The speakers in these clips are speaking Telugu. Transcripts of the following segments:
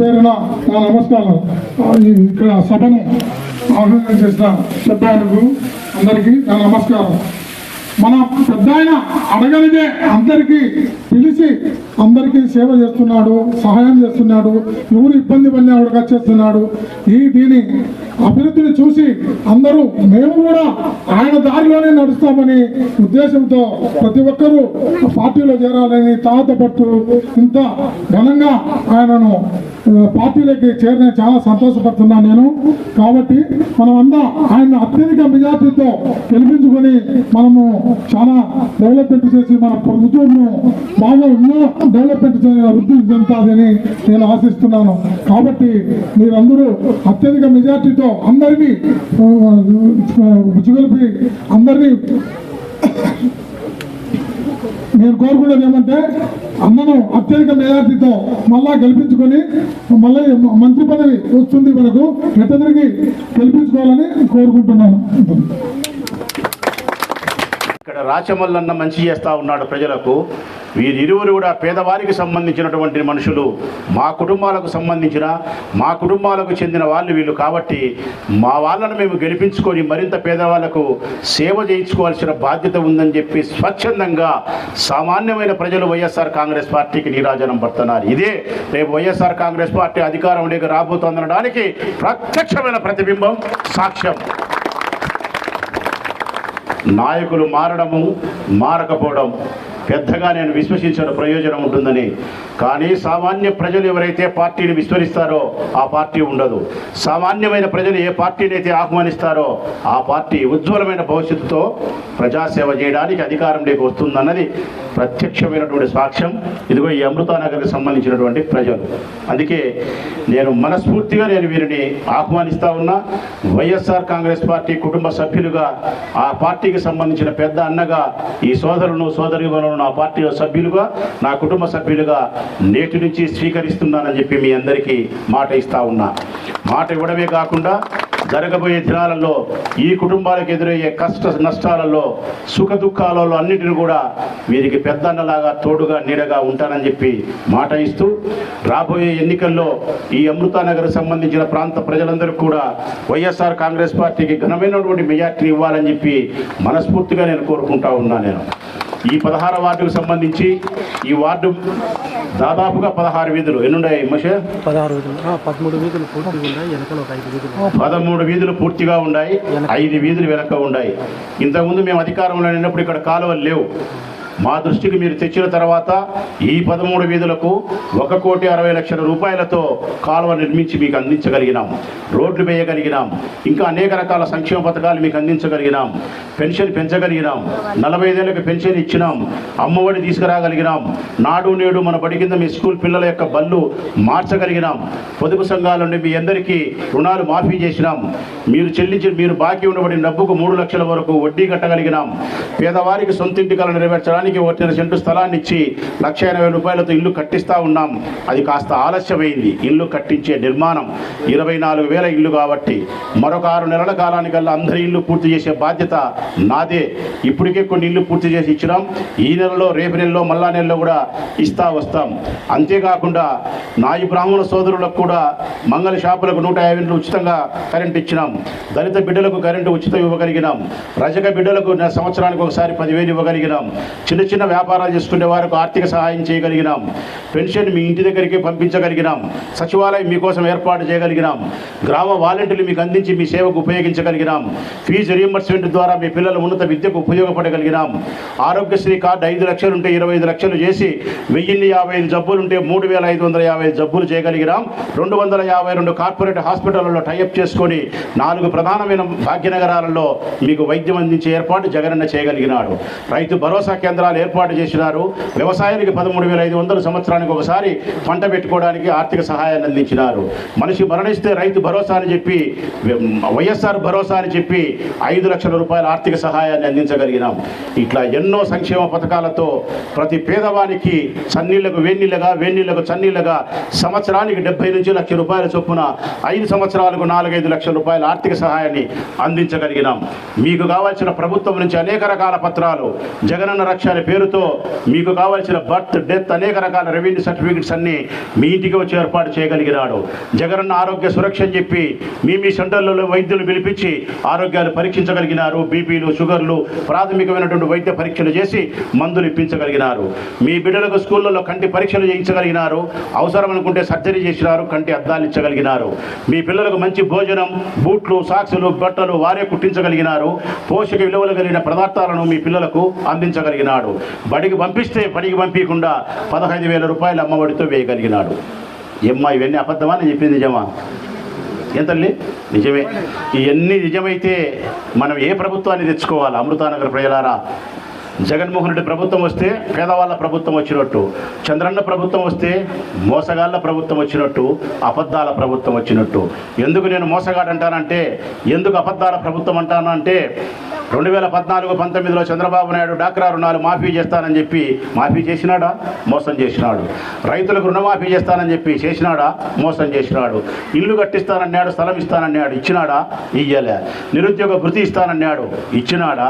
పేరున నా నమస్కారం. ఇక్కడ సభను ఆహ్వానం చేసిన పెద్దలకు అందరికీ నా నమస్కారం. మన పెద్ద ఆయన అడగనిదే. అందరికీ పిలిచి అందరికీ సేవ చేస్తున్నాడు సహాయం చేస్తున్నాడు ఎవరు ఇబ్బంది పడిన కూడా చేస్తున్నాడు. ఈ దీని అభివృద్ధిని చూసి అందరూ మేము కూడా ఆయన దారిలోనే నడుస్తామని ఉద్దేశంతో ప్రతి ఒక్కరూ పార్టీలో చేరాలని తాతపడుతూ ఇంత ఘనంగా ఆయనను పార్టీలోకి చేరిన చాలా సంతోషపడుతున్నాను నేను. కాబట్టి మనమంతా ఆయన అత్యధిక మెజార్టీతో గెలిపించుకొని మనము చాలా డెవలప్మెంట్ చేసి మన ప్రభుత్వంను బాగా ఎన్నో డెవలప్మెంట్ వృద్ధి చెందుతుందని నేను ఆశిస్తున్నాను. కాబట్టి మీరందరూ అత్యధిక మెజార్టీతో అందరినీ బుజ్జుగలిపి అందరినీ నేను కోరుకున్నది ఏమంటే అన్నను అత్యధిక మెజార్టీతో మళ్ళా గెలిపించుకొని మళ్ళీ మంత్రి పదవి వస్తుంది మనకు ఎట్టదిరిగి గెలిపించుకోవాలని కోరుకుంటున్నాను. ఇక్కడ రాచమల్లన్న మంచి చేస్తూ ఉన్నాడు ప్రజలకు. వీరిరువురు కూడా పేదవారికి సంబంధించినటువంటి మనుషులు. మా కుటుంబాలకు సంబంధించిన మా కుటుంబాలకు చెందిన వాళ్ళు వీళ్ళు కాబట్టి మా వాళ్ళను మేము గెలిపించుకొని మరింత పేదవాళ్ళకు సేవ చేయించుకోవాల్సిన బాధ్యత ఉందని చెప్పి స్వచ్ఛందంగా సామాన్యమైన ప్రజలు వైఎస్ఆర్ కాంగ్రెస్ పార్టీకి నీరాజనం పడుతున్నారు. ఇదే రేపు వైఎస్ఆర్ కాంగ్రెస్ పార్టీ అధికారంలోకి రాబోతోందనడానికి ప్రత్యక్షమైన ప్రతిబింబం సాక్ష్యం. నాయకులు మారడము మారకపోవడం. పెద్దగా నేను విశ్వసించడం ప్రయోజనం ఉంటుందని. కానీ సామాన్య ప్రజలు ఎవరైతే పార్టీని విస్మరిస్తారో ఆ పార్టీ ఉండదు. సామాన్యమైన ప్రజలు ఏ పార్టీని అయితే ఆహ్వానిస్తారో ఆ పార్టీ ఉజ్వలమైన భవిష్యత్తుతో ప్రజాసేవ చేయడానికి అధికారంలోకి వస్తుందన్నది ప్రత్యక్షమైనటువంటి సాక్ష్యం. ఇదిగో ఈ అమృతానగర్కి సంబంధించినటువంటి ప్రజలు. అందుకే నేను మనస్ఫూర్తిగా నేను వీరిని ఆహ్వానిస్తా ఉన్నా. వైఎస్ఆర్ కాంగ్రెస్ పార్టీ కుటుంబ సభ్యులుగా ఆ పార్టీకి సంబంధించిన పెద్ద అన్నగా ఈ సోదరులను సోదరిమణులను నా పార్టీలో సభ్యులుగా నా కుటుంబ సభ్యులుగా నేటి నుంచి స్వీకరిస్తున్నానని చెప్పి మీ అందరికీ మాట ఇస్తా ఉన్నా. మాట ఇవ్వడమే కాకుండా జరగబోయే దినాలలో ఈ కుటుంబాలకు ఎదురయ్యే కష్ట నష్టాలలో సుఖ దుఃఖాలలో అన్నిటిని కూడా వీరికి పెద్దన్నలాగా తోడుగా నీడగా ఉంటానని చెప్పి మాట ఇస్తూ రాబోయే ఎన్నికల్లో ఈ అమృతానగర్ సంబంధించిన ప్రాంత ప్రజలందరూ కూడా వైఎస్ఆర్ కాంగ్రెస్ పార్టీకి ఘనమైనటువంటి మెజార్టీ ఇవ్వాలని చెప్పి మనస్ఫూర్తిగా నేను కోరుకుంటా ఉన్నా నేను. ఈ పదహార వార్డుకు సంబంధించి ఈ వార్డు దాదాపుగా పదహారు వీధులు. ఎన్నున్నాయి మషే? పదహారు పదమూడు వీధులు పూర్తిగా ఉన్నాయి. వెనకాల ఒక ఐదు వీధులు పదమూడు వీధులు పూర్తిగా ఉన్నాయి. ఐదు వీధులు వెనక ఉన్నాయి. ఇంతకుముందు మేము అధికారంలో ఉన్నప్పుడు ఇక్కడ కాలువలు లేవు. మా దృష్టికి మీరు తెచ్చిన తర్వాత ఈ పదమూడు వీధులకు ఒక కోటి అరవై లక్షల రూపాయలతో కాలువ నిర్మించి మీకు అందించగలిగినాం. రోడ్లు వేయగలిగినాం. ఇంకా అనేక రకాల సంక్షేమ పథకాలు మీకు అందించగలిగినాం. పెన్షన్ పెంచగలిగినాం. నలభై ఐదేళ్ళకి పెన్షన్ ఇచ్చినాం. అమ్మఒడి తీసుకురాగలిగినాం. నాడు నేడు మన బడి కింద మీ స్కూల్ పిల్లల యొక్క బళ్ళు మార్చగలిగినాం. పొదుపు సంఘాల నుండి మీ అందరికీ రుణాలు మాఫీ చేసినాం. మీరు చెల్లించి మీరు బాకీ ఉండబడిన డబ్బుకు మూడు లక్షల వరకు వడ్డీ కట్టగలిగినాం. పేదవారికి సొంతింటి కళ నెరవేర్చడానికి ఒకటిన్నర సెంటు స్థలాన్ని ఇచ్చి లక్ష ఎనభై రూపాయలతో ఇల్లు కట్టిస్తా ఉన్నాం. అది కాస్త ఆలస్యమైంది. ఇల్లు కట్టించే నిర్మాణం ఇరవై నాలుగు వేల ఇల్లు కాబట్టి మరొక ఆరు నెలల కాలానికల్లా అందరి ఇల్లు పూర్తి చేసే బాధ్యత నాదే. ఇప్పటికే కొన్ని ఇల్లు పూర్తి చేసి ఇచ్చినాం. ఈ నెలలో రేపు నెలలో మళ్ళా నెలలో కూడా ఇస్తా వస్తాం. అంతేకాకుండా నాయి బ్రాహ్మణ సోదరులకు కూడా మంగళ షాపులకు నూట యాభై ఉచితంగా కరెంట్ ఇచ్చినాం. దళిత బిడ్డలకు కరెంటు ఉచితం ఇవ్వగలిగినాం. రజక బిడ్డలకు సంవత్సరానికి ఒకసారి పదివేలు ఇవ్వగలిగినాం. చిన్న చిన్న వ్యాపారాలు చేసుకునే వారికి ఆర్థిక సహాయం చేయగలిగినాం. పెన్షన్ మీ ఇంటి దగ్గరికి పంపించగలిగినాం. సచివాలయం మీకోసం ఏర్పాటు చేయగలిగినాం. గ్రామ వాలంటీర్లు మీకు అందించి మీ సేవకు ఉపయోగించగలిగినాం. ఫీజు రియంబర్స్మెంట్ ద్వారా మీ పిల్లల ఉన్నత విద్యకు ఉపయోగపడగలిగినాం. ఆరోగ్యశ్రీ కార్డు ఐదు లక్షలు ఉంటే ఇరవై ఐదు లక్షలు చేసి వెయ్యిన్ని యాభై ఐదు జబ్బులు ఉంటే మూడు వేల ఐదు వందల యాభై ఐదు జబ్బులు చేయగలిగినాం. రెండు వందల యాభై రెండు కార్పొరేట్ హాస్పిటళ్ళలో టైఅప్ చేసుకొని నాలుగు ప్రధానమైన భాగ్యనగరాలలో మీకు వైద్యం అందించే ఏర్పాటు జగనన్న చేయగలిగినాడు. రైతు భరోసా కేంద్రాలు ఏర్పాటు చేసినారు. వ్యవసాయానికి పదమూడు వేల ఐదు వందల సంవత్సరానికి ఒకసారి పంట పెట్టుకోవడానికి ఆర్థిక సహాయాన్ని అందించినారు. మనిషి మరణిస్తే రైతు భరోసా అని చెప్పి వైఎస్ఆర్ భరోసా అని చెప్పి ఐదు లక్షల రూపాయల ఆర్థిక సహాయాన్ని అందించగలిగినాం. ఇట్లా ఎన్నో సంక్షేమ పథకాలతో ప్రతి పేదవానికి చన్నీళ్ళకు వేన్నీళ్ళగా వేన్నీళ్ళకు చన్నీళ్ళగా సంవత్సరానికి డెబ్బై నుంచి లక్ష రూపాయల చొప్పున ఐదు సంవత్సరాలకు నాలుగైదు లక్షల రూపాయల ఆర్థిక సహాయాన్ని అందించగలిగినాం. మీకు కావాల్సిన ప్రభుత్వం నుంచి అనేక రకాల పత్రాలు జగనన్న రక్ష అనే పేరుతో మీకు కావాల్సిన బర్త్ డెత్ అనేక రకాల రెవెన్యూ సర్టిఫికెట్స్ అన్నీ మీ ఇంటికి వచ్చి ఏర్పాటు చేయగలిగినాడు. జగనన్న ఆరోగ్య సురక్ష అని చెప్పి మీ మీ సెంటర్లలో వైద్యులు పిలిపించి ఆరోగ్యాలు పరీక్షించగలిగినారు. బీపీలు షుగర్లు ప్రాథమికమైనటువంటి వైద్య పరీక్షలు చేసి మందులు ఇప్పించగలిగినారు. మీ బిడ్డలకు స్కూళ్ళలో కంటి పరీక్షలు చేయించగలిగినారు. అవసరం అనుకుంటే సర్జరీ చేసినారు. కంటి అద్దాలు ఇచ్చగలిగినారు. మీ పిల్లలకు మంచి భోజనం బూట్లు సాక్సులు బట్టలు వారే కుట్టించగలిగినారు. పోషక విలువలు కలిగిన పదార్థాలను మీ పిల్లలకు అందించగలిగినాడు. బడికి పంపిస్తే బడికి పంపించకుండా పదహైదు వేల రూపాయలు అమ్మఒడితో వేయగలిగినాడు. ఏమ్మా ఇవన్నీ అబద్ధమా? నేను చెప్పింది నిజమా? ఎంతల్లి నిజమే. ఇవన్నీ నిజమైతే మనం ఏ ప్రభుత్వాన్ని తెచ్చుకోవాలి? అమృతానగర్ ప్రజలారా జగన్మోహన్ రెడ్డి ప్రభుత్వం వస్తే పేదవాళ్ళ ప్రభుత్వం వచ్చినట్టు చంద్రన్న ప్రభుత్వం వస్తే మోసగాళ్ళ ప్రభుత్వం వచ్చినట్టు అబద్ధాల ప్రభుత్వం వచ్చినట్టు. ఎందుకు నేను మోసగాడు అంటానంటే ఎందుకు అబద్ధాల ప్రభుత్వం అంటానంటే రెండు వేల పద్నాలుగు పంతొమ్మిదిలో చంద్రబాబు నాయుడు డాక్రా రుణాలు మాఫీ చేస్తానని చెప్పి మాఫీ చేసినాడా? మోసం చేసినాడు. రైతులకు రుణమాఫీ చేస్తానని చెప్పి చేసినాడా? మోసం చేసినాడు. ఇల్లు కట్టిస్తానన్నాడు స్థలం ఇస్తానన్నాడు ఇచ్చినాడా? ఇయ్యలే. నిరుద్యోగ భృతి ఇస్తానన్నాడు ఇచ్చినాడా?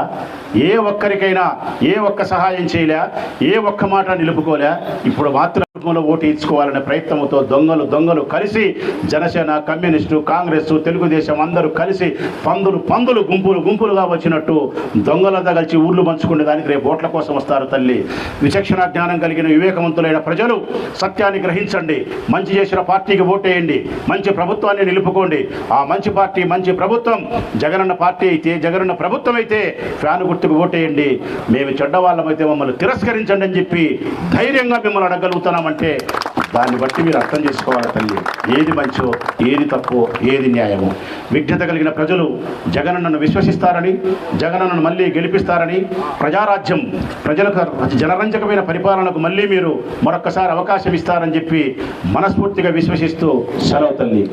ఏ ఒక్కరికైనా ఏ ఒక్క సహాయం చేయలే ఏ ఒక్క మాట నిలుపుకోలే. ఇప్పుడు మాత్రం కుటుంబంలో ఓటు ఇచ్చుకోవాలనే ప్రయత్నంతో దొంగలు దొంగలు కలిసి జనసేన కమ్యూనిస్టు కాంగ్రెస్ తెలుగుదేశం అందరూ కలిసి పందులు పందులు గుంపులు గుంపులుగా వచ్చినట్టు దొంగలంతా కలిసి ఊర్లు పంచుకునే దానికి రేపు ఓట్ల కోసం వస్తారు తల్లి. విచక్షణ జ్ఞానం కలిగిన వివేకవంతులైన ప్రజలు సత్యాన్ని గ్రహించండి. మంచి చేసిన పార్టీకి ఓటేయండి. మంచి ప్రభుత్వాన్ని నిలుపుకోండి. ఆ మంచి పార్టీ మంచి ప్రభుత్వం. జగనన్న పార్టీ అయితే జగనన్న ప్రభుత్వం అయితే ఫ్యాన్ గుర్తుకు ఓటేయండి. మేము చెడ్డవాళ్ళమైతే మమ్మల్ని తిరస్కరించండి అని చెప్పి ధైర్యంగా మిమ్మల్ని అంటే దాన్ని బట్టి మీరు అర్థం చేసుకోవాలి తల్లి. ఏది మంచో ఏది తప్పో ఏది న్యాయమో. విజ్ఞత కలిగిన ప్రజలు జగనన్నను విశ్వసిస్తారని జగనన్నను మళ్ళీ గెలిపిస్తారని ప్రజారాజ్యం ప్రజలకు జనరంజకమైన పరిపాలనకు మళ్ళీ మీరు మరొక్కసారి అవకాశం ఇస్తారని చెప్పి మనస్ఫూర్తిగా విశ్వసిస్తూ సెలవు తల్లి.